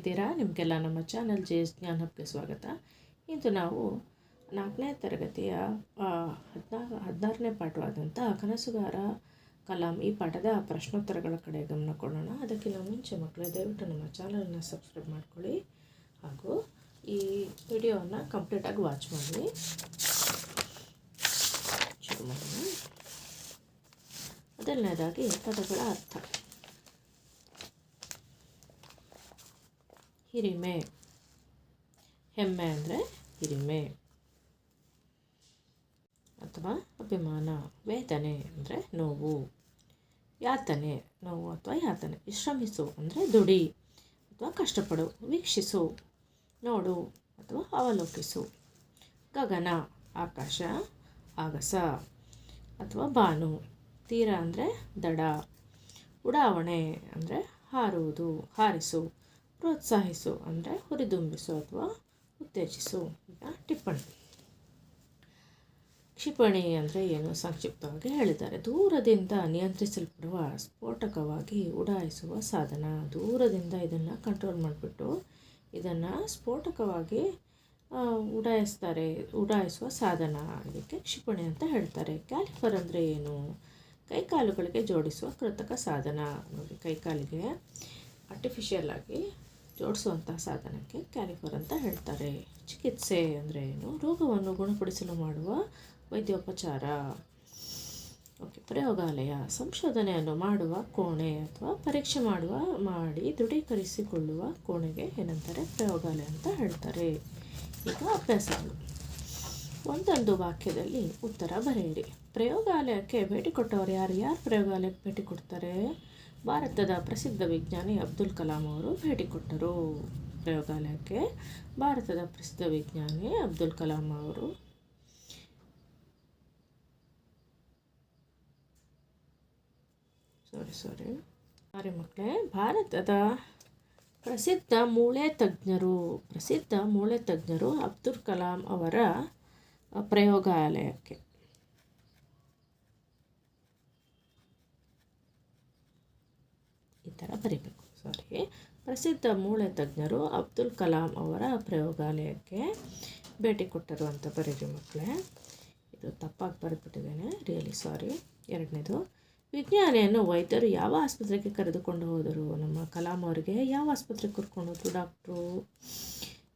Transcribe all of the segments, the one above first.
ಹೇಗಿದ್ದೀರಾ ನಿಮಗೆಲ್ಲ ನಮ್ಮ ಚಾನಲ್ ಜೆ ಎಸ್ ಸ್ವಾಗತ. ಇಂದು ನಾವು ನಾಲ್ಕನೇ ತರಗತಿಯ ಹದಿನಾರು, ಹದಿನಾರನೇ ಪಾಠವಾದಂಥ ಕನಸುಗಾರ ಕಲಾಂ ಈ ಪಾಠದ ಪ್ರಶ್ನೋತ್ತರಗಳ ಕಡೆ ಗಮನ ಕೊಡೋಣ. ಅದಕ್ಕಿಂತ ಮುಂಚೆ ಮಕ್ಕಳೇ, ದಯವಿಟ್ಟು ನಮ್ಮ ಚಾನಲನ್ನ ಸಬ್ಸ್ಕ್ರೈಬ್ ಮಾಡ್ಕೊಳ್ಳಿ. ಹಾಗೂ ಈ ವಿಡಿಯೋವನ್ನು ಕಂಪ್ಲೀಟಾಗಿ ವಾಚ್ ಮಾಡಿ. ಶುರು ಮಾಡೋಣ. ಮೊದಲನೇದಾಗಿ ಪದಗಳ ಅರ್ಥ. ಹಿರಿಮೆ. ಹೆಮ್ಮೆ ಅಂದರೆ ಹಿರಿಮೆ. ಅಥವಾ ಅಭಿಮಾನ. ವೇತನೆ ಅಂದರೆ ನೋವು. ಯಾತನೆ, ನೋವು ಅಥವಾ ಯಾತನೆ. ವಿಶ್ರಮಿಸು ಅಂದರೆ ದುಡಿ. ಅಥವಾ ಕಷ್ಟಪಡು, ವೀಕ್ಷಿಸು. ನೋಡು ಅಥವಾ ಅವಲೋಕಿಸು. ಗಗನ, ಆಕಾಶ, ಆಗಸ ಅಥವಾ ಬಾನು. ತೀರ ಅಂದರೆ ದಡ. ಉಡಾವಣೆ ಅಂದರೆ ಹಾರುವುದು, ಹಾರಿಸು. ಪ್ರೋತ್ಸಾಹಿಸು ಅಂದರೆ ಹುರಿದುಂಬಿಸು ಅಥವಾ ಉತ್ತೇಜಿಸು ಈಗ ಟಿಪ್ಪಣಿ. ಕ್ಷಿಪಣಿ ಅಂದರೆ ಏನು? ಸಂಕ್ಷಿಪ್ತವಾಗಿ ಹೇಳಿದ್ದಾರೆ. ದೂರದಿಂದ ನಿಯಂತ್ರಿಸಲ್ಪಡುವ ಸ್ಫೋಟಕವಾಗಿ ಉಡಾಯಿಸುವ ಸಾಧನ. ದೂರದಿಂದ ಇದನ್ನು ಕಂಟ್ರೋಲ್ ಮಾಡಿಬಿಟ್ಟು ಇದನ್ನು ಸ್ಫೋಟಕವಾಗಿ ಉಡಾಯಿಸ್ತಾರೆ, ಉಡಾಯಿಸುವ ಸಾಧನ. ಇದಕ್ಕೆ ಕ್ಷಿಪಣಿ ಅಂತ ಹೇಳ್ತಾರೆ. ಕ್ಯಾಲಿಫರ್ ಅಂದರೆ ಏನು? ಕೈಕಾಲುಗಳಿಗೆ ಜೋಡಿಸುವ ಕೃತಕ ಸಾಧನ. ನೋಡಿ, ಕೈಕಾಲಿಗೆ ಆರ್ಟಿಫಿಷಿಯಲ್ ಆಗಿ ಜೋಡಿಸುವಂತಹ ಸಾಧನಕ್ಕೆ ಕ್ಯಾನಿಫರ್ ಅಂತ ಹೇಳ್ತಾರೆ. ಚಿಕಿತ್ಸೆ ಅಂದರೆ ಏನು? ರೋಗವನ್ನು ಗುಣಪಡಿಸಲು ಮಾಡುವ ವೈದ್ಯೋಪಚಾರ. ಓಕೆ, ಪ್ರಯೋಗಾಲಯ. ಸಂಶೋಧನೆಯನ್ನು ಮಾಡುವ ಕೋಣೆ ಅಥವಾ ಪರೀಕ್ಷೆ ಮಾಡುವ, ಮಾಡಿ ದೃಢೀಕರಿಸಿಕೊಳ್ಳುವ ಕೋಣೆಗೆ ಏನಂತಾರೆ? ಪ್ರಯೋಗಾಲಯ ಅಂತ ಹೇಳ್ತಾರೆ. ಈಗ ಅಭ್ಯಾಸಗಳು. ಒಂದೊಂದು ವಾಕ್ಯದಲ್ಲಿ ಉತ್ತರ ಬರೆಯಿರಿ. ಪ್ರಯೋಗಾಲಯಕ್ಕೆ ಭೇಟಿ ಕೊಟ್ಟವರು ಯಾರು? ಯಾರು ಪ್ರಯೋಗಾಲಯಕ್ಕೆ ಭೇಟಿ ಕೊಡ್ತಾರೆ? ಭಾರತದ ಪ್ರಸಿದ್ಧ ವಿಜ್ಞಾನಿ ಅಬ್ದುಲ್ ಕಲಾಂ ಅವರು ಭೇಟಿ ಕೊಟ್ಟರು. ಪ್ರಯೋಗಾಲಯಕ್ಕೆ ಭಾರತದ ಪ್ರಸಿದ್ಧ ವಿಜ್ಞಾನಿ ಅಬ್ದುಲ್ ಕಲಾಂ ಅವರು ಸಾರಿ ಸಾರಿ ಸಾರಿ ಮಕ್ಕಳೇ, ಭಾರತದ ಪ್ರಸಿದ್ಧ ಮೂಳೆ ತಜ್ಞರು, ಪ್ರಸಿದ್ಧ ಮೂಳೆ ತಜ್ಞರು ಅಬ್ದುಲ್ ಕಲಾಂ ಅವರ ಪ್ರಯೋಗಾಲಯಕ್ಕೆ. ಥರ ಬರಿಬೇಕು. ಸಾರಿ ಪ್ರಸಿದ್ಧ ಮೂಳೆ ತಜ್ಞರು ಅಬ್ದುಲ್ ಕಲಾಂ ಅವರ ಪ್ರಯೋಗಾಲಯಕ್ಕೆ ಭೇಟಿ ಕೊಟ್ಟರು ಅಂತ ಬರೀರಿ ಮಕ್ಕಳೇ. ಇದು ತಪ್ಪಾಗಿ ಬರೆದ್ಬಿಟ್ಟಿದ್ದೇನೆ. ರಿಯಲಿ ಸಾರಿ ಎರಡನೇದು, ವಿಜ್ಞಾನಿಯನ್ನು ವೈದ್ಯರು ಯಾವ ಆಸ್ಪತ್ರೆಗೆ ಕರೆದುಕೊಂಡು ಹೋದರು? ನಮ್ಮ ಕಲಾಂ ಅವರಿಗೆ ಯಾವ ಆಸ್ಪತ್ರೆಗೆ ಕರ್ಕೊಂಡು ಹೋದರು ಡಾಕ್ಟ್ರು?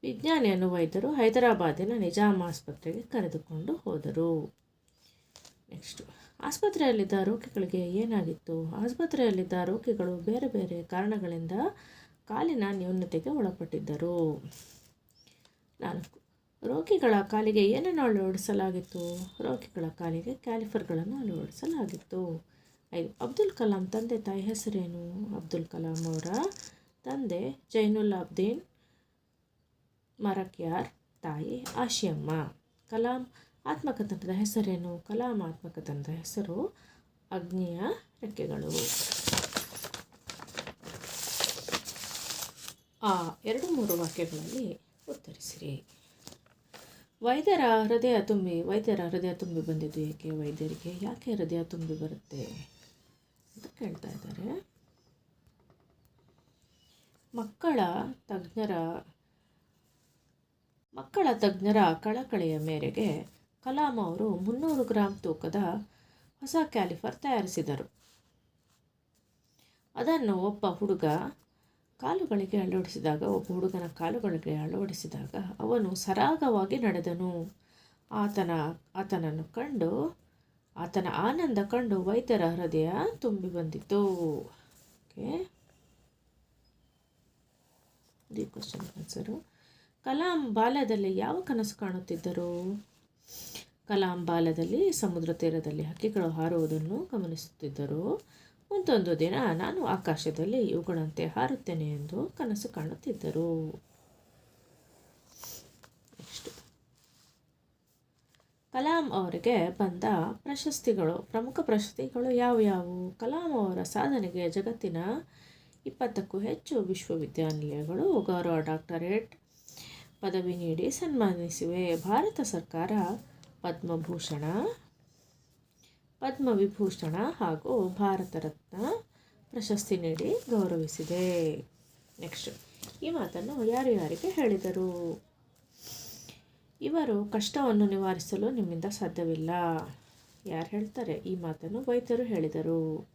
ವಿಜ್ಞಾನಿಯನ್ನು ವೈದ್ಯರು ಹೈದರಾಬಾದಿನ ನಿಜಾಮ್ ಆಸ್ಪತ್ರೆಗೆ ಕರೆದುಕೊಂಡು ಹೋದರು. ನೆಕ್ಸ್ಟು ಆಸ್ಪತ್ರೆಯಲ್ಲಿದ್ದ ರೋಗಿಗಳಿಗೆ ಏನಾಗಿತ್ತು? ಆಸ್ಪತ್ರೆಯಲ್ಲಿದ್ದ ರೋಗಿಗಳು ಬೇರೆ ಬೇರೆ ಕಾರಣಗಳಿಂದ ಕಾಲಿನ ನ್ಯೂನತೆಗೆ ಒಳಪಟ್ಟಿದ್ದರು. ನಾಲ್ಕು. ರೋಗಿಗಳ ಕಾಲಿಗೆ ಏನನ್ನು ಅಳವಡಿಸಲಾಗಿತ್ತು? ರೋಗಿಗಳ ಕಾಲಿಗೆ ಕ್ಯಾಲಿಫರ್ಗಳನ್ನು ಅಳವಡಿಸಲಾಗಿತ್ತು. ಐದು. ಅಬ್ದುಲ್ ಕಲಾಂ ತಂದೆ ತಾಯಿ ಹೆಸರೇನು? ಅಬ್ದುಲ್ ಕಲಾಂ ಅವರ ತಂದೆ ಜೈನುಲ್ ಅಬ್ದೀನ್ ಮರಕ್ಯಾರ್ ತಾಯಿ ಆಶಿಯಮ್ಮ. ಕಲಾಂ ಆತ್ಮಕಥನದ ಹೆಸರೇನು? ಕಲಾಂ ಆತ್ಮಕಥನದ ಹೆಸರು ಅಗ್ನಿಯ ರೆಕ್ಕೆಗಳು. ಆ ಎರಡು ಮೂರು ವಾಕ್ಯಗಳಲ್ಲಿ ಉತ್ತರಿಸಿರಿ. ವೈದ್ಯರ ಹೃದಯ ತುಂಬಿ, ವೈದ್ಯರ ಹೃದಯ ತುಂಬಿ ಬಂದಿದ್ದು ಏಕೆ? ವೈದ್ಯರಿಗೆ ಯಾಕೆ ಹೃದಯ ತುಂಬಿ ಬರುತ್ತೆ ಅಂತ ಕೇಳ್ತಾ ಇದ್ದಾರೆ. ಮಕ್ಕಳ ತಜ್ಞರ ಮಕ್ಕಳ ತಜ್ಞರ ಕಳಕಳಿಯ ಮೇರೆಗೆ ಕಲಾಂ ಅವರು ಮುನ್ನೂರು ಗ್ರಾಂ ತೂಕದ ಹೊಸ ಕ್ಯಾಲಿಫರ್ ತಯಾರಿಸಿದರು. ಅದನ್ನು ಒಬ್ಬ ಹುಡುಗ ಕಾಲುಗಳಿಗೆ ಅಳವಡಿಸಿದಾಗ, ಒಬ್ಬ ಹುಡುಗನ ಕಾಲುಗಳಿಗೆ ಅಳವಡಿಸಿದಾಗ ಅವನು ಸರಾಗವಾಗಿ ನಡೆದನು. ಆತನ, ಆತನನ್ನು ಕಂಡು, ಆತನ ಆನಂದ ಕಂಡು ವೈದ್ಯರ ಹೃದಯ ತುಂಬಿ ಬಂದಿತು ಓಕೆ. ಕ್ವಶನ್ ಆನ್ಸರು ಕಲಾಂ ಬಾಲ್ಯದಲ್ಲಿ ಯಾವ ಕನಸು ಕಾಣುತ್ತಿದ್ದರು? ಕಲಾಂ ಬಾಲ್ಯದಲ್ಲಿ ಸಮುದ್ರ ತೀರದಲ್ಲಿ ಹಕ್ಕಿಗಳು ಹಾರುವುದನ್ನು ಗಮನಿಸುತ್ತಿದ್ದರು. ಒಂದೊಂದು ದಿನ ನಾನು ಆಕಾಶದಲ್ಲಿ ಇವುಗಳಂತೆ ಹಾರುತ್ತೇನೆ ಎಂದು ಕನಸು ಕಾಣುತ್ತಿದ್ದರು. ಕಲಾಂ ಅವರಿಗೆ ಬಂದ ಪ್ರಶಸ್ತಿಗಳು, ಪ್ರಮುಖ ಪ್ರಶಸ್ತಿಗಳು ಯಾವ್ಯಾವು? ಕಲಾಂ ಅವರ ಸಾಧನೆಗೆ ಜಗತ್ತಿನ ಇಪ್ಪತ್ತಕ್ಕೂ ಹೆಚ್ಚು ವಿಶ್ವವಿದ್ಯಾನಿಲಯಗಳು ಗೌರವ ಡಾಕ್ಟರೇಟ್ ಪದವಿ ನೀಡಿ ಸನ್ಮಾನಿಸಿವೆ. ಭಾರತ ಸರ್ಕಾರ ಪದ್ಮಭೂಷಣ, ಪದ್ಮವಿಭೂಷಣ ಹಾಗೂ ಭಾರತ ರತ್ನ ಪ್ರಶಸ್ತಿ ನೀಡಿ ಗೌರವಿಸಿದೆ. ನೆಕ್ಸ್ಟ್ ಈ ಮಾತನ್ನು ಯಾರು ಯಾರಿಗೆ ಹೇಳಿದರು? ಇವರು ಕಷ್ಟವನ್ನು ನಿವಾರಿಸಲು ನಿಮ್ಮಿಂದ ಸಾಧ್ಯವಿಲ್ಲ. ಯಾರು ಹೇಳ್ತಾರೆ? ಈ ಮಾತನ್ನು ವೈದ್ಯರು ಹೇಳಿದರು.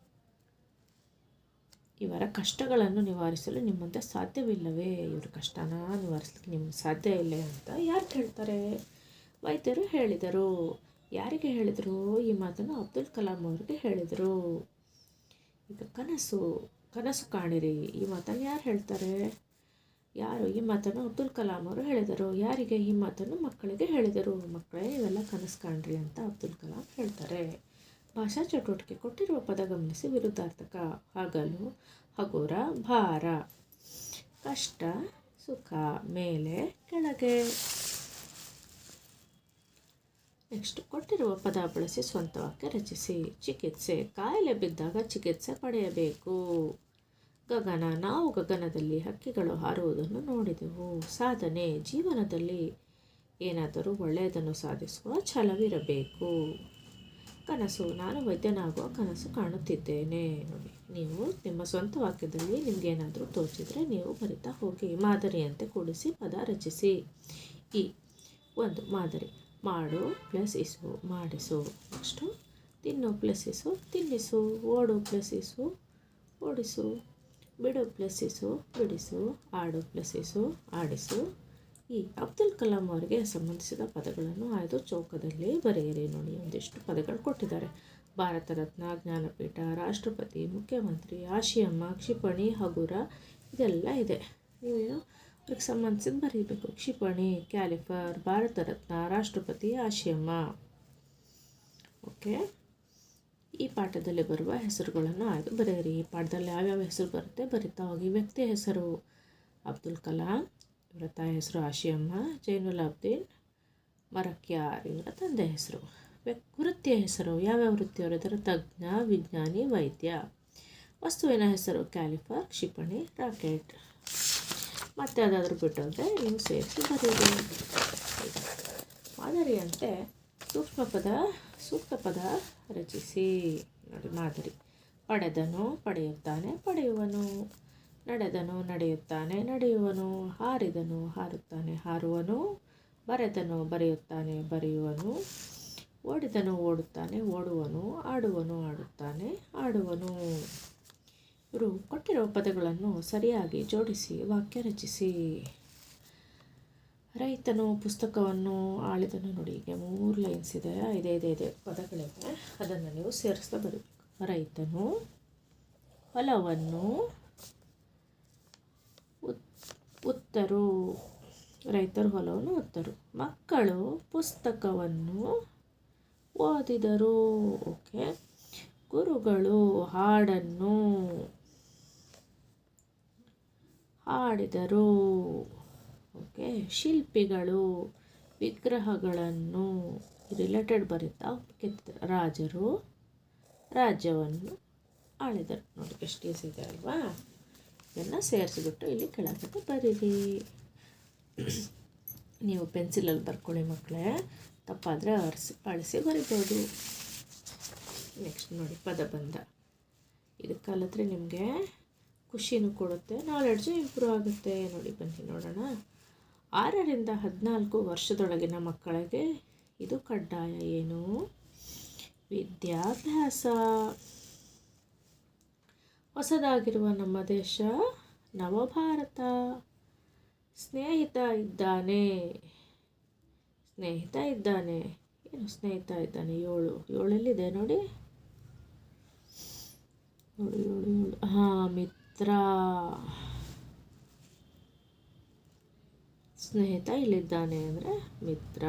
ಇವರ ಕಷ್ಟಗಳನ್ನು ನಿವಾರಿಸಲು ನಿಮ್ಮಂತೆ ಸಾಧ್ಯವಿಲ್ಲವೇ? ಇವರ ಕಷ್ಟನ ನಿವಾರಿಸಲಿಕ್ಕೆ ನಿಮ್ಗೆ ಸಾಧ್ಯ ಇಲ್ಲ ಅಂತ ಯಾರು ಹೇಳ್ತಾರೆ ವೈದ್ಯರು ಹೇಳಿದರು. ಯಾರಿಗೆ ಹೇಳಿದರು? ಈ ಮಾತನ್ನು ಅಬ್ದುಲ್ ಕಲಾಂ ಅವರಿಗೆ ಹೇಳಿದರು. ಈಗ ಕನಸು ಕನಸು ಕಾಣಿರಿ. ಈ ಮಾತನ್ನು ಯಾರು ಹೇಳ್ತಾರೆ? ಯಾರು? ಈ ಮಾತನ್ನು ಅಬ್ದುಲ್ ಕಲಾಂ ಅವರು ಹೇಳಿದರು. ಯಾರಿಗೆ ಈ ಮಾತನ್ನು ಮಕ್ಕಳಿಗೆ ಹೇಳಿದರು? ಮಕ್ಕಳೇ, ಇವೆಲ್ಲ ಕನಸು ಕಾಣ್ರಿ ಅಂತ ಅಬ್ದುಲ್ ಕಲಾಂ ಹೇಳ್ತಾರೆ. ಭಾಷಾ ಚಟುವಟಿಕೆ ಕೊಟ್ಟಿರುವ ಪದ ಗಮನಿಸಿ ವಿರುದ್ಧಾರ್ಥಕ. ಹಗಲು, ಹಗುರ, ಭಾರ, ಕಷ್ಟ, ಸುಖ, ಮೇಲೆ, ಕೆಳಗೆ. ನೆಕ್ಸ್ಟ್ ಕೊಟ್ಟಿರುವ ಪದ ಬಳಸಿ ಸ್ವಂತ ವಾಕ್ಯ ರಚಿಸಿ. ಚಿಕಿತ್ಸೆ. ಕಾಯಿಲೆ ಬಿದ್ದಾಗ ಚಿಕಿತ್ಸೆ ಪಡೆಯಬೇಕು. ಗಗನ. ನಾವು ಗಗನದಲ್ಲಿ ಹಕ್ಕಿಗಳು ಹಾರುವುದನ್ನು ನೋಡಿದೆವು. ಸಾಧನೆ. ಜೀವನದಲ್ಲಿ ಏನಾದರೂ ಒಳ್ಳೆಯದನ್ನು ಸಾಧಿಸುವ ಛಲವಿರಬೇಕು. ಕನಸು. ನಾನು ವೈದ್ಯನಾಗುವ ಕನಸು ಕಾಣುತ್ತಿದ್ದೇನೆ. ನೋಡಿ. ನೀವು ನಿಮ್ಮ ಸ್ವಂತ ವಾಕ್ಯದಲ್ಲಿ ನಿಮಗೇನಾದರೂ ತೋಚಿದರೆ ನೀವು ಬರಿತಾ ಹೋಗಿ. ಮಾದರಿಯಂತೆ ಕೂಡಿಸಿ ಪದ ರಚಿಸಿ. ಈ ಒಂದು ಮಾದರಿ. ಮಾಡು ಪ್ಲಸ್ ಇಸು ಮಾಡಿಸು ನೆಕ್ಸ್ಟು ತಿನ್ನು ಪ್ಲಸ್ ಇಸು ತಿನ್ನಿಸು, ಓಡು ಪ್ಲಸ್ ಇಸು ಓಡಿಸು. ಬಿಡು ಪ್ಲಸ್ ಇಸು ಬಿಡಿಸು. ಆಡು ಪ್ಲಸ್ ಇಸು ಆಡಿಸು. ಈ ಅಬ್ದುಲ್ ಕಲಾಂ ಅವರಿಗೆ ಸಂಬಂಧಿಸಿದ ಪದಗಳನ್ನು ಆಯ್ದು ಚೌಕದಲ್ಲಿ ಬರೆಯಿರಿ ನೋಡಿ. ಒಂದಿಷ್ಟು ಪದಗಳು ಕೊಟ್ಟಿದ್ದಾರೆ. ಭಾರತ ರತ್ನ, ಜ್ಞಾನಪೀಠ, ರಾಷ್ಟ್ರಪತಿ, ಮುಖ್ಯಮಂತ್ರಿ, ಆಶಿಯಮ್ಮ, ಕ್ಷಿಪಣಿ, ಹಗುರ, ಇದೆಲ್ಲ ಇದೆ. ನೀವೇನು ಅದಕ್ಕೆ ಸಂಬಂಧಿಸಿದ ಬರೀಬೇಕು ಕ್ಷಿಪಣಿ, ಕ್ಯಾಲಿಫರ್, ಭಾರತ ರತ್ನ, ರಾಷ್ಟ್ರಪತಿ ಆಶಿಯಮ್ಮ ಓಕೆ. ಈ ಪಾಠದಲ್ಲಿ ಬರುವ ಹೆಸರುಗಳನ್ನು ಆಯ್ದು ಬರೆಯಿರಿ. ಈ ಪಾಠದಲ್ಲಿ ಯಾವ್ಯಾವ ಹೆಸರು ಬರುತ್ತೆ? ಬರಿತಾ ಹೋಗಿ ವ್ಯಕ್ತಿ ಹೆಸರು. ಅಬ್ದುಲ್ ಕಲಾಂ, ಇವರ ತಾಯಿ ಹೆಸರು ಆಶಿಯಮ್ಮ, ಜೈನುಲ್ ಅಬ್ದೀನ್ ಮರಕ್ಯಾರ್ ಇವರ ತಂದೆ ಹೆಸರು. ವೃತ್ತಿಯ ಹೆಸರು. ಯಾವ್ಯಾವ ವೃತ್ತಿಯವರು ಇದರ ತಜ್ಞ, ವಿಜ್ಞಾನಿ, ವೈದ್ಯ. ವಸ್ತುವಿನ ಹೆಸರು ಕ್ಯಾಲಿಫರ್, ಕ್ಷಿಪಣಿ, ರಾಕೆಟ್. ಮತ್ತೆ ಅದಾದರೂ ಬಿಟ್ಟಂತೆ ನೀವು ಸೇರಿಸಿ ಬರೆಯಿರಿ. ಮಾದರಿಯಂತೆ ಸೂಕ್ಷ್ಮ ಪದ, ಸೂಕ್ತ ಪದ ರಚಿಸಿ. ನೋಡಿ, ಮಾದರಿ. ಪಡೆದನು ಪಡೆಯುತ್ತಾನೆ, ಪಡೆಯುವನು ನಡೆದನು ನಡೆಯುತ್ತಾನೆ, ನಡೆಯುವನು ಹಾರಿದನು ಹಾರುತ್ತಾನೆ, ಹಾರುವನು ಬರೆದನು ಬರೆಯುತ್ತಾನೆ, ಬರೆಯುವನು ಓಡಿದನು ಓಡುತ್ತಾನೆ, ಓಡುವನು ಆಡುವನು ಆಡುತ್ತಾನೆ, ಆಡುವನು. ಇವರು ಕೊಟ್ಟಿರುವ ಪದಗಳನ್ನು ಸರಿಯಾಗಿ ಜೋಡಿಸಿ ವಾಕ್ಯ ರಚಿಸಿ. ರೈತನು ಪುಸ್ತಕವನ್ನು ಆಳಿದನು ನೋಡಿ ಈಗ ಮೂರು ಲೈನ್ಸ್ ಇದೆ ಇದೆ ಇದೆ ಇದೆ ಪದಗಳಿವೆ. ಅದನ್ನು ನೀವು ಸೇರಿಸ್ತಾ ಬರಬೇಕು. ರೈತನು ಹೊಲವನ್ನು ಉತ್ತರು. ರೈತರು ಹೊಲವನ್ನು ಉತ್ತರು. ಮಕ್ಕಳು ಪುಸ್ತಕವನ್ನು ಓದಿದರು. ಓಕೆ. ಗುರುಗಳು ಹಾಡನ್ನು ಹಾಡಿದರು. ಓಕೆ, ಶಿಲ್ಪಿಗಳು ವಿಗ್ರಹಗಳನ್ನು ರಿಲೇಟೆಡ್ ಬರುತ್ತಾ? ಕೆತ್ತ ರಾಜರು ರಾಜ್ಯವನ್ನು ಆಳಿದರು. ನೋಡಿ, ಎಷ್ಟು ಇದೆ ಅಲ್ವಾ? ಇದನ್ನು ಸೇರಿಸಿಬಿಟ್ಟು ಇಲ್ಲಿ ಕೆಳಗಡೆ ಬರೀರಿ. ನೀವು ಪೆನ್ಸಿಲಲ್ಲಿ ಬರ್ಕೊಳ್ಳಿ ಮಕ್ಕಳೇ. ತಪ್ಪಾದರೆ ಅರಿಸಿ, ಅಳಿಸಿ ಬರಿಬೋದು. ನೆಕ್ಸ್ಟ್ ನೋಡಿ ಪದಬಂಧ ಕಲಿತ್ರೆ ನಿಮಗೆ ಖುಷಿನೂ ಕೊಡುತ್ತೆ. ನಾಲೆಡ್ಜು ಇಂಪ್ರೂವ್ ಆಗುತ್ತೆ. ನೋಡಿ, ಬನ್ನಿ ನೋಡೋಣ. ಆರರಿಂದ ಹದಿನಾಲ್ಕು ವರ್ಷದೊಳಗಿನ ಮಕ್ಕಳಿಗೆ ಇದು ಕಡ್ಡಾಯ ಏನು? ವಿದ್ಯಾಭ್ಯಾಸ. ಹೊಸದಾಗಿರುವ ನಮ್ಮ ದೇಶ ನವಭಾರತ. ಸ್ನೇಹಿತ ಇದ್ದಾನೆ. ಸ್ನೇಹಿತ ಇದ್ದಾನೆ. ಏನು ಸ್ನೇಹಿತ ಇದ್ದಾನೆ? ಏಳು. ಏಳಲ್ಲಿದೆ ನೋಡಿ? ನೋಡಿ, ಏಳು ಏಳು. ಹಾಂ ಮಿತ್ರ ಸ್ನೇಹಿತ ಇಲ್ಲಿದ್ದಾನೆ ಅಂದರೆ ಮಿತ್ರ.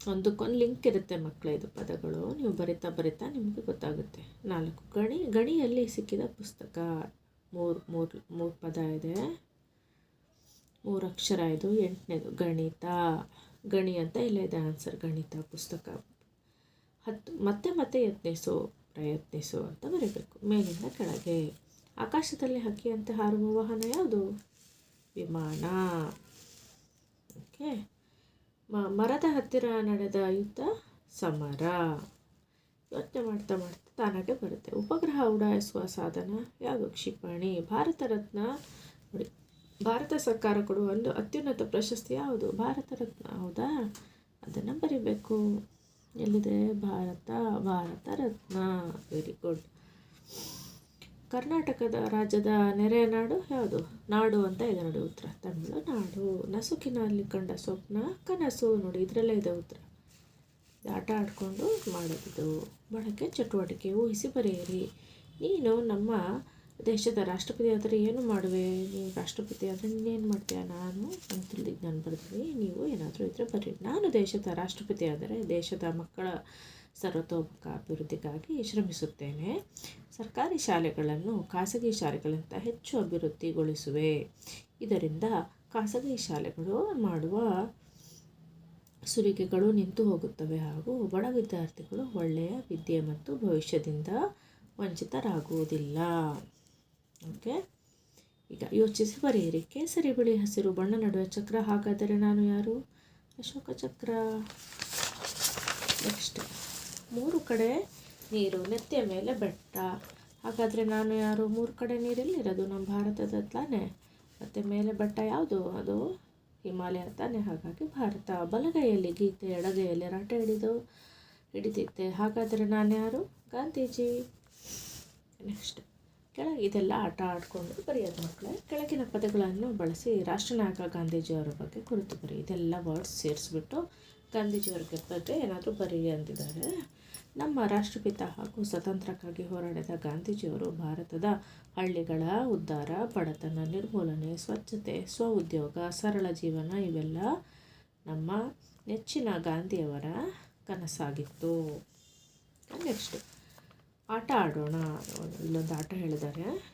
ಒಂದಕ್ಕೊಂದು ಲಿಂಕ್ ಇರುತ್ತೆ ಮಕ್ಕಳ ಇದು ಪದಗಳು. ನೀವು ಬರಿತಾ ಬರಿತಾ ನಿಮಗೆ ಗೊತ್ತಾಗುತ್ತೆ. ನಾಲ್ಕು ಗಣಿ, ಗಣಿಯಲ್ಲಿ ಸಿಕ್ಕಿದ ಪುಸ್ತಕ. ಮೂರು ಮೂರು ಮೂರು ಪದ ಇದೆ. ಮೂರು ಅಕ್ಷರ ಇದು. ಎಂಟನೇದು ಗಣಿತ. ಗಣಿ ಅಂತ ಇಲ್ಲೇ ಇದೆ ಆನ್ಸರ್ ಗಣಿತ ಪುಸ್ತಕ. ಹತ್ತು, ಮತ್ತೆ ಮತ್ತೆ ಯತ್ನಿಸು ಪ್ರಯತ್ನಿಸು ಅಂತ ಬರೀಬೇಕು ಮೇಲಿಂದ ಕೆಳಗೆ ಆಕಾಶದಲ್ಲಿ ಹಕ್ಕಿಯಂತೆ ಹಾರುವ ವಾಹನ ಯಾವುದು? ವಿಮಾನ. ಓಕೆ. ಮರದ ಹತ್ತಿರ ನಡೆದ ಯುದ್ಧ ಸಮರ. ಯೋಚನೆ ಮಾಡ್ತಾ ಮಾಡ್ತಾ ತಾನಾಗೆ ಬರುತ್ತೆ. ಉಪಗ್ರಹ ಉಡಾಯಿಸುವ ಸಾಧನ ಯಾವುದು? ಕ್ಷಿಪಣಿ. ಭಾರತ ರತ್ನ, ನೋಡಿ, ಭಾರತ ಸರ್ಕಾರ ಕೊಡುವ ಒಂದು ಅತ್ಯುನ್ನತ ಪ್ರಶಸ್ತಿ ಯಾವುದು? ಭಾರತ ರತ್ನ, ಹೌದಾ? ಅದನ್ನು ಬರಿಬೇಕು. ಎಲ್ಲಿದೆ? ಭಾರತ ಭಾರತ ರತ್ನ. ವೆರಿ ಗುಡ್ ಕರ್ನಾಟಕದ ರಾಜ್ಯದ ನೆರೆಯ ನಾಡು ಯಾವುದು? ನಾಡು ಅಂತ ಇದೆ ನೋಡಿ ಉತ್ತರ. ತಮಿಳುನಾಡು. ನಸುಕಿನಲ್ಲಿ ಕಂಡ ಸ್ವಪ್ನ, ಕನಸು ನೋಡಿ ಇದರಲ್ಲೇ ಇದೆ ಉತ್ತರ. ಆಟ ಆಡಿಕೊಂಡು ಮಾಡೋದು ಬಳಕೆ ಚಟುವಟಿಕೆ ಊಹಿಸಿ ಬರೆಯಿರಿ. ನೀನು ನಮ್ಮ ದೇಶದ ರಾಷ್ಟ್ರಪತಿ ಆದರೆ ಏನು ಮಾಡುವೆ? ನೀವು ರಾಷ್ಟ್ರಪತಿ ಆದರೆ ನೀನೇನು ಮಾಡ್ತೀಯ? ನಾನು ಅಂತ ತಿಳಿದಿದ್ದು ನಾನು ಬರ್ತೀನಿ ನೀವು ಏನಾದರೂ ಇದ್ದರೆ ಬರ್ರಿ. ನಾನು ದೇಶದ ರಾಷ್ಟ್ರಪತಿ ಆದರೆ ದೇಶದ ಮಕ್ಕಳ ಸರ್ವತೋಮುಖ ಅಭಿವೃದ್ಧಿಗಾಗಿ ಶ್ರಮಿಸುತ್ತೇನೆ. ಸರ್ಕಾರಿ ಶಾಲೆಗಳನ್ನು ಖಾಸಗಿ ಶಾಲೆಗಳಂತ ಹೆಚ್ಚು ಅಭಿವೃದ್ಧಿಗೊಳಿಸುವೆ. ಇದರಿಂದ ಖಾಸಗಿ ಶಾಲೆಗಳು ಮಾಡುವ ಸುರಿಕೆಗಳು ನಿಂತು ಹೋಗುತ್ತವೆ ಹಾಗೂ ಬಡ ವಿದ್ಯಾರ್ಥಿಗಳು ಒಳ್ಳೆಯ ವಿದ್ಯೆ ಮತ್ತು ಭವಿಷ್ಯದಿಂದ ವಂಚಿತರಾಗುವುದಿಲ್ಲ. ಓಕೆ? ಈಗ ಯೋಚಿಸಿ ಬರೆಯಿರಿ. ಕೇಸರಿ ಬಿಳಿ ಹಸಿರು ಬಣ್ಣ ನಡುವೆ ಚಕ್ರ, ಹಾಗಾದರೆ ನಾನು ಯಾರು? ಅಶೋಕ ಚಕ್ರ. ನೆಕ್ಸ್ಟ್. ಮೂರು ಕಡೆ ನೀರು, ನೆತ್ತಿಯ ಮೇಲೆ ಬೆಟ್ಟ. ಹಾಗಾದರೆ ನಾನು ಯಾರು? ಮೂರು ಕಡೆ ನೀರೆಲ್ಲಿರೋದು ನಮ್ಮ ಭಾರತದ ತಾನೇ. ಮತ್ತು ಮೇಲೆ ಬೆಟ್ಟ ಯಾವುದು? ಅದು ಹಿಮಾಲಯ ತಾನೇ. ಹಾಗಾಗಿ ಭಾರತ. ಬಲಗೈಯಲ್ಲಿ ಗೀತೆ, ಎಡಗೈಯಲ್ಲಿ ರಾಟ ಹಿಡಿದು ಹಿಡಿದಿದ್ದೆ. ಹಾಗಾದರೆ ನಾನು ಯಾರು? ಗಾಂಧೀಜಿ. ನೆಕ್ಸ್ಟ್. ಕೆಳಗೆ ಇದೆಲ್ಲ ಆಟ ಆಡಿಕೊಂಡು ಬರೆಯೋದು ಮಕ್ಕಳೇ. ಕೆಳಗಿನ ಪದಗಳನ್ನು ಬಳಸಿ ರಾಷ್ಟ್ರನಾಯಕ ಗಾಂಧೀಜಿಯವರ ಬಗ್ಗೆ ಕುರಿತು ಬರೀ ಇದೆಲ್ಲ ವರ್ಡ್ಸ್ ಸೇರಿಸ್ಬಿಟ್ಟು ಗಾಂಧೀಜಿಯವ್ರಿಗೆ ಬಗ್ಗೆ ಏನಾದರೂ ಬರೀ ಅಂದಿದ್ದಾರೆ. ನಮ್ಮ ರಾಷ್ಟ್ರಪಿತ ಹಾಗೂ ಸ್ವತಂತ್ರಕ್ಕಾಗಿ ಹೋರಾಡಿದ ಗಾಂಧೀಜಿಯವರು ಭಾರತದ ಹಳ್ಳಿಗಳ ಉದ್ಧಾರ, ಬಡತನ, ನಿರ್ಮೂಲನೆ, ಸ್ವಚ್ಛತೆ ಸ್ವ ಉದ್ಯೋಗ ಸರಳ ಜೀವನ ಇವೆಲ್ಲ ನಮ್ಮ ನೆಚ್ಚಿನ ಗಾಂಧಿಯವರ ಕನಸಾಗಿತ್ತು. ನೆಕ್ಸ್ಟು ಆಟ ಆಡೋಣ ಇಲ್ಲೊಂದು ಆಟ ಹೇಳಿದ್ದಾರೆ.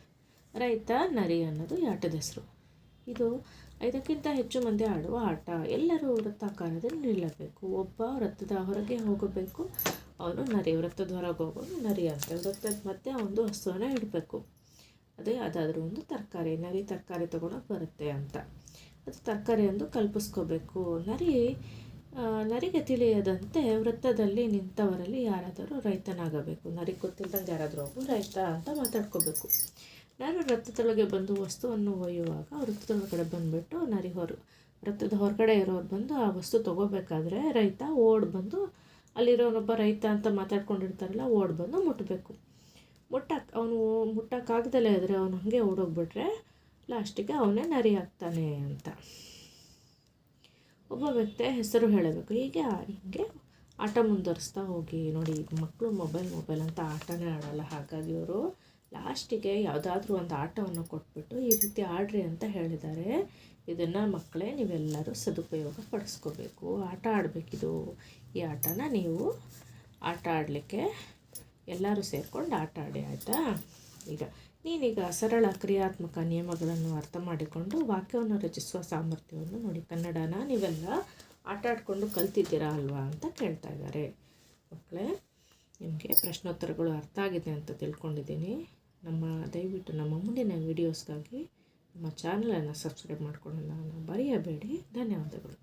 ರೈತ ನರಿ ಅನ್ನೋದು ಈ ಆಟದ ಹೆಸರು. ಇದು ಐದಕ್ಕಿಂತ ಹೆಚ್ಚು ಮಂದಿ ಆಡುವ ಆಟ. ಎಲ್ಲರೂ ವೃತ್ತಾಕಾರದಲ್ಲಿ ನಿಲ್ಲಬೇಕು. ಒಬ್ಬ ವೃತ್ತದ ಹೊರಗೆ ಹೋಗಬೇಕು. ಅವನು ನರಿ ವೃತ್ತದ ಹೊರಗೆ ಹೋಗೋನು ನರಿ ಅಂತ. ವೃತ್ತದ ಮತ್ತೆ ಒಂದು ವಸ್ತುವನ್ನು ಇಡಬೇಕು. ಅದೇ ಅದಾದರೂ ಒಂದು ತರಕಾರಿ, ನರಿ ತರಕಾರಿ ತೊಗೊಳಕ್ಕೆ ಬರುತ್ತೆ ಅಂತ. ಅದು ತರಕಾರಿ ಎಂದು ಕಲ್ಪಿಸ್ಕೋಬೇಕು. ನರಿ ನರಿಗೆ ತಿಳಿಯದಂತೆ ವೃತ್ತದಲ್ಲಿ ನಿಂತವರಲ್ಲಿ ಯಾರಾದರೂ ರೈತನಾಗಬೇಕು. ನರಿಗೆ ಗೊತ್ತಿಲ್ಲದಂಗೆ ಯಾರಾದರೂ ಒಬ್ಬರು ರೈತ ಅಂತ ಮಾತಾಡ್ಕೋಬೇಕು. ನಾನು ವೃತ್ತದೊಳಗೆ ಬಂದು ವಸ್ತುವನ್ನು ಒಯ್ಯುವಾಗ ವೃತ್ತದೊಳಗಡೆ ಬಂದುಬಿಟ್ಟು ನರಿ ಹೊರ ವೃತ್ತದ ಹೊರಗಡೆ ಇರೋರು ಬಂದು ಆ ವಸ್ತು ತೊಗೋಬೇಕಾದ್ರೆ ರೈತ ಓಡ್ ಬಂದು ಅಲ್ಲಿರೋನೊಬ್ಬ ರೈತ ಅಂತ ಮಾತಾಡ್ಕೊಂಡಿರ್ತಾರಲ್ಲ, ಓಡ್ ಬಂದು ಮುಟ್ಟಬೇಕು ಮುಟ್ಟಕ್ಕೆ ಅವನು ಮುಟ್ಟಕ್ಕಾಗ್ದಲೇ ಇದ್ದರೆ ಅವನು ಹಾಗೆ ಓಡೋಗ್ಬಿಟ್ರೆ ಲಾಸ್ಟಿಗೆ ಅವನೇ ನರಿ ಆಗ್ತಾನೆ ಅಂತ. ಒಬ್ಬ ವ್ಯಕ್ತಿಯ ಹೆಸರು ಹೇಳಬೇಕು. ಹೀಗೆ ಹೀಗೆ ಆಟ ಮುಂದುವರಿಸ್ತಾ ಹೋಗಿ ನೋಡಿ ಮಕ್ಕಳು ಮೊಬೈಲ್ ಮೊಬೈಲ್ ಅಂತ ಆಟನೇ ಆಡೋಲ್ಲ. ಹಾಗಾಗಿ ಅವರು ಲಾಸ್ಟಿಗೆ ಯಾವುದಾದ್ರೂ ಒಂದು ಆಟವನ್ನು ಕೊಟ್ಬಿಟ್ಟು ಈ ರೀತಿ ಆಡ್ರಿ ಅಂತ ಹೇಳಿದ್ದಾರೆ. ಇದನ್ನು ಮಕ್ಕಳೇ ನೀವೆಲ್ಲರೂ ಸದುಪಯೋಗ ಪಡಿಸ್ಕೋಬೇಕು. ಆಟ ಆಡಬೇಕಿದು. ಈ ಆಟನ ನೀವು ಆಟ ಆಡಲಿಕ್ಕೆ ಎಲ್ಲರೂ ಸೇರಿಕೊಂಡು ಆಟ ಆಡಿ, ಆಯಿತಾ? ಈಗ ನೀನೀಗ ಸರಳ ಕ್ರಿಯಾತ್ಮಕ ನಿಯಮಗಳನ್ನು ಅರ್ಥ ಮಾಡಿಕೊಂಡು ವಾಕ್ಯವನ್ನು ರಚಿಸುವ ಸಾಮರ್ಥ್ಯವನ್ನು ನೋಡಿ. ಕನ್ನಡನ ನೀವೆಲ್ಲ ಆಟ ಆಡಿಕೊಂಡು ಕಲ್ತಿದ್ದೀರಾ ಅಲ್ವಾ ಅಂತ ಕೇಳ್ತಾ ಇದ್ದಾರೆ. ಮಕ್ಕಳೇ, ನಿಮಗೆ ಪ್ರಶ್ನೋತ್ತರಗಳು ಅರ್ಥ ಆಗಿದೆ ಅಂತ ತಿಳ್ಕೊಂಡಿದ್ದೀನಿ. ನಮ್ಮ, ದಯವಿಟ್ಟು ನಮ್ಮ ಮುಂದಿನ ವೀಡಿಯೋಸ್ಗಾಗಿ ನಮ್ಮ ಚಾನಲನ್ನು ಸಬ್ಸ್ಕ್ರೈಬ್ ನಾನು ಬರೆಯಬೇಡಿ ಧನ್ಯವಾದಗಳು.